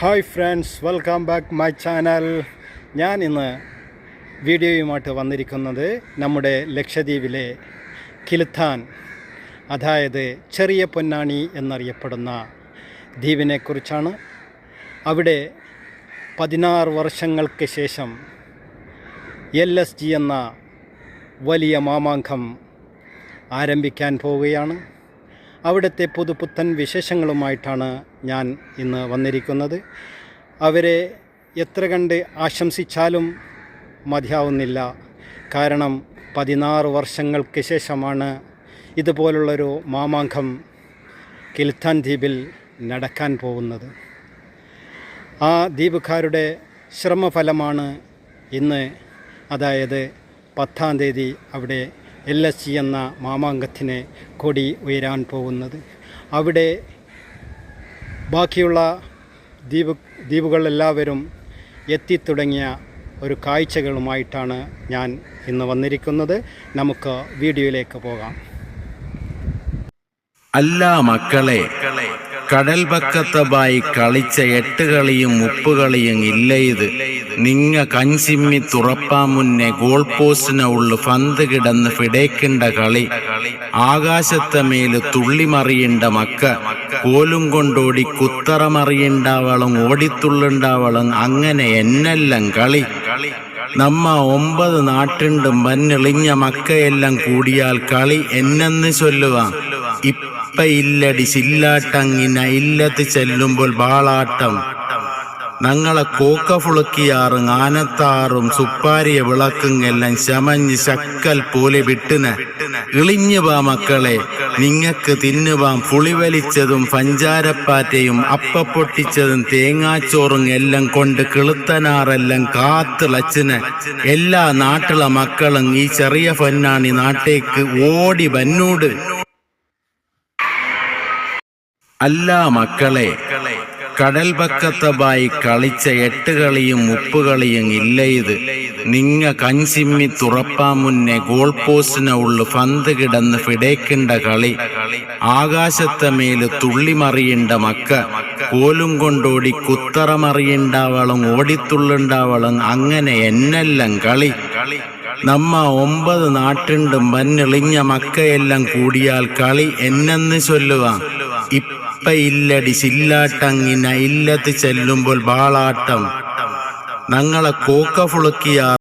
Hi friends welcome back my channel. ഞാൻ ഇന്ന് വീഡിയോയുമായിട്ട് വന്നിരിക്കുന്നത് നമ്മുടെ ലക്ഷദ്വീപിലെ കിലുത്താൻ അതായത് ചെറിയ പൊന്നാണി എന്നറിയപ്പെടുന്ന ദ്വീപിനെക്കുറിച്ചാണ്. അവിടെ പതിനാറ് വർഷങ്ങൾക്ക് ശേഷം എൽ എസ് ജി എന്ന വലിയ മാമാങ്കം ആരംഭിക്കാൻ പോവുകയാണ്. അവിടുത്തെ പുതുപുത്തൻ വിശേഷങ്ങളുമായിട്ടാണ് ഞാൻ ഇന്ന് വന്നിരിക്കുന്നത്. അവരെ എത്ര കണ്ട് ആശംസിച്ചാലും മതിയാവുന്നില്ല. കാരണം പതിനാറ് വർഷങ്ങൾക്ക് ശേഷമാണ് ഇതുപോലുള്ളൊരു മാമാങ്കം കിൽത്താൻ ദ്വീപിൽ നടക്കാൻ പോകുന്നത്. ആ ദ്വീപുകാരുടെ ശ്രമഫലമാണ് ഇന്ന് അതായത് പത്താം തീയതി അവിടെ എൽ എസ് സി എന്ന മാമാങ്കത്തിന് കൊടി ഉയരാൻ പോകുന്നത്. അവിടെ ബാക്കിയുള്ള ദ്വീപ് ദ്വീപുകളെല്ലാവരും എത്തിത്തുടങ്ങിയ ഒരു കാഴ്ചകളുമായിട്ടാണ് ഞാൻ ഇന്ന് വന്നിരിക്കുന്നത്. നമുക്ക് വീഡിയോയിലേക്ക് പോകാം. അല്ല മക്കളെ കടൽ പക്കത്തബായി കളിച്ച എട്ട് കളിയും ഉപ്പ് കളിയും ഇല്ല ഇത്. നിങ്ങ കഞ്ചിമ്മി തുറപ്പാ മുന്നേ ഗോൾ പോസ്റ്റിന ഉള്ളു പന്ത് കിടന്ന് ഫിടേക്കിണ്ട കളി. ആകാശത്തെ മേൽ തുള്ളിമറിയണ്ട മക്ക. കോലും കൊണ്ടോടി കുത്തറമറിയണ്ടാവളും ഓടിത്തുള്ളുണ്ടാവളും അങ്ങനെ എന്നെല്ലാം കളി. നമ്മ ഒമ്പത് നാട്ടുണ്ടും വന്നിളിഞ്ഞ മക്കയെല്ലാം കൂടിയാൽ കളി എന്നെന്ന് ചൊല്ലുവാ. ഇപ്പ ഇല്ലടി ചില്ലാട്ടങ്ങിന ഇല്ലത്ത് ചെല്ലുമ്പോൾ ബാളാട്ടം. ഞങ്ങളെ കോക്ക ഫുളുക്കിയാറും ആനത്താറും സുപ്പാരിയ വിളക്കും എല്ലാം ശമഞ്ഞ് ശക്കൽ പോലെ വിട്ടുന ഇളിഞ്ഞു വാ മക്കളെ നിങ്ങക്ക് തിന്നുവാം പുളിവലിച്ചതും പഞ്ചാരപ്പാറ്റയും അപ്പ പൊട്ടിച്ചതും തേങ്ങാച്ചോറും എല്ലാം കൊണ്ട് കിളുത്തനാറെല്ലാം കാത്തിളച്ചിന് എല്ലാ നാട്ടിലെ മക്കളും ഈ ചെറിയ പൊന്നാണി നാട്ടേക്ക് ഓടി വന്നൂട്. അല്ല മക്കളെ കടൽ പക്കത്തബായി കളിച്ച എട്ടുകളിയും കളിയും ഉപ്പ് ഇല്ല ഇത്. നിങ്ങ കഞ്ചിമ്മി തുറപ്പാ മുന്നേ ഗോൾ പോസ്റ്റിന് ഉള്ളു പന്ത് കിടന്ന് ഫിടേക്കിണ്ട കളി. ആകാശത്തെ മേൽ തുള്ളിമറിയണ്ട മക്ക. കോലും കൊണ്ടോടി കുത്തറമറിയണ്ടാവളും ഓടിത്തുള്ളുണ്ടാവളും അങ്ങനെ എന്നെല്ലാം കളി. നമ്മ ഒമ്പത് നാട്ടുണ്ടും വന്നിളിഞ്ഞ മക്കയെല്ലാം കൂടിയാൽ കളി എന്നെന്ന് ചൊല്ലുവാ. ഇപ്പ ഇല്ലടി ചില്ലാട്ടങ്ങിന ഇല്ലത്ത് ചെല്ലുമ്പോൾ ബാളാട്ടം ഞങ്ങളെ കോക്ക ഫുളുക്കിയാർ